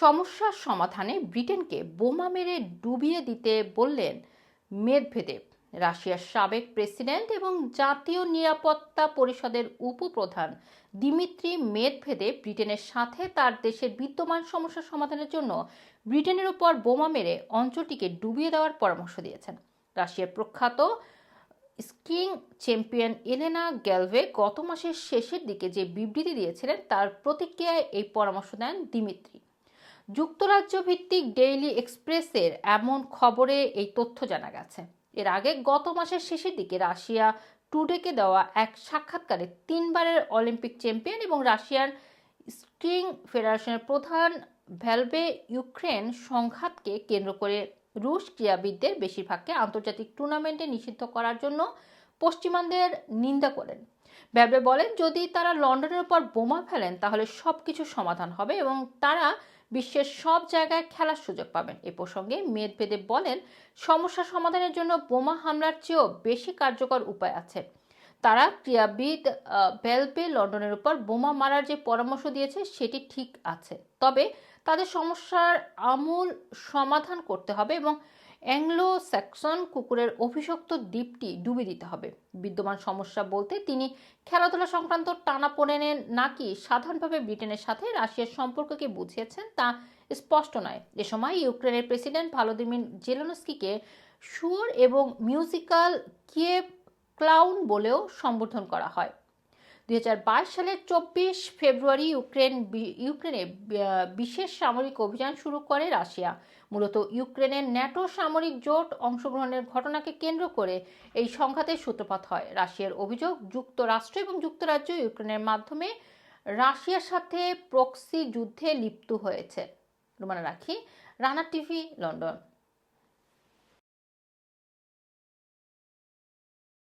সমস্যার সমাধানে ব্রিটেনকে বোমা মেরে ডুবিয়ে দিতে বললেন মেদভেদেব। রাশিয়ার সাবেক প্রেসিডেন্ট এবং জাতীয় নিরাপত্তা পরিষদের উপপ্রধান দিমিত্রি মেদভেদেব ব্রিটেনের সাথে তার দেশের বিদ্যমান সমস্যা সমাধানের জন্য ব্রিটেনের উপর বোমা মেরে অঞ্চলটিকে ডুবিয়ে দেওয়ার পরামর্শ দিয়েছেন। রাশিয়ার প্রখ্যাত স্কিং চ্যাম্পিয়ন এলেনা গ্যালভে গত মাসের শেষের দিকে যে বিবৃতি দিয়েছিলেন, তার প্রতিক্রিয়ায় এই পরামর্শ দেন দিমিত্রি। যুক্তরাজ্য ভিত্তিক ডেইলি এক্সপ্রেসের এমন খবরে এই তথ্য জানা গেছে। এর আগে গত মাসের শেষের দিকে রাশিয়া টুডেকে দেওয়া এক সাক্ষাৎকারে তিনবারের অলিম্পিক চ্যাম্পিয়ন এবং রাশিয়ার স্কিং ফেডারেশনের প্রধান ভ্যালভে ইউক্রেন সংঘাতকে কেন্দ্র করে রুশ ক্রীড়াবিদদের বেশিরভাগকে আন্তর্জাতিক টুর্নামেন্টে নিষিদ্ধ করার জন্য পশ্চিমানদের নিন্দা করেন। ভ্যালবে বলেন, যদি তারা লন্ডনের উপর বোমা ফেলেন, তাহলে সব কিছু সমাধান হবে এবং তারা বিশ্বের সব জায়গায় খেলার সুযোগ পাবেন। এ প্রসঙ্গে মেদভেদেব বলেন, সমস্যা সমাধানের জন্য বোমা হামলার চেয়েও বেশি কার্যকর উপায় আছে। তারা ক্রীড়াবিদ বেলপে লন্ডনের উপর বোমা মারার যে পরামর্শ দিয়েছে, সেটি ঠিক আছে। তবে তাদের সমস্যার আমূল সমাধান করতে হবে এবং অ্যাংলো স্যাক্সন কুকুরের অভিশপ্ত দ্বীপটি ডুবে দিতে হবে। বিদ্যমান সমস্যা বলতে তিনি খেলাধুলা সংক্রান্ত টানাপোড়েনের নাকি সাধারণভাবে ব্রিটেনের সাথে রাশিয়ার সম্পর্ককে বুঝিয়েছেন তা স্পষ্ট নয়। এ সময় ইউক্রেনের প্রেসিডেন্ট ভালোদিমির জেলেনস্কিকে সুর এবং মিউজিক্যাল কিয়েভ ক্লাউন বলেও সম্বোধন করা হয়। দুই সালের চব্বিশ ফেব্রুয়ারি ইউক্রেন ইউক্রেনে বিশেষ সামরিক অভিযান শুরু করে রাশিয়া। মূলত ইউক্রেনের ন্যাটো সামরিক জোট অংশগ্রহণের ঘটনাকে কেন্দ্র করে এই সংঘাতের সূত্রপাত হয়। রাশিয়ার অভিযোগ, যুক্তরাষ্ট্র এবং যুক্তরাজ্য ইউক্রেনের মাধ্যমে রাশিয়ার সাথে প্রক্সি যুদ্ধে লিপ্ত হয়েছে। রুমানা রাখি, রানা টিভি, লন্ডন।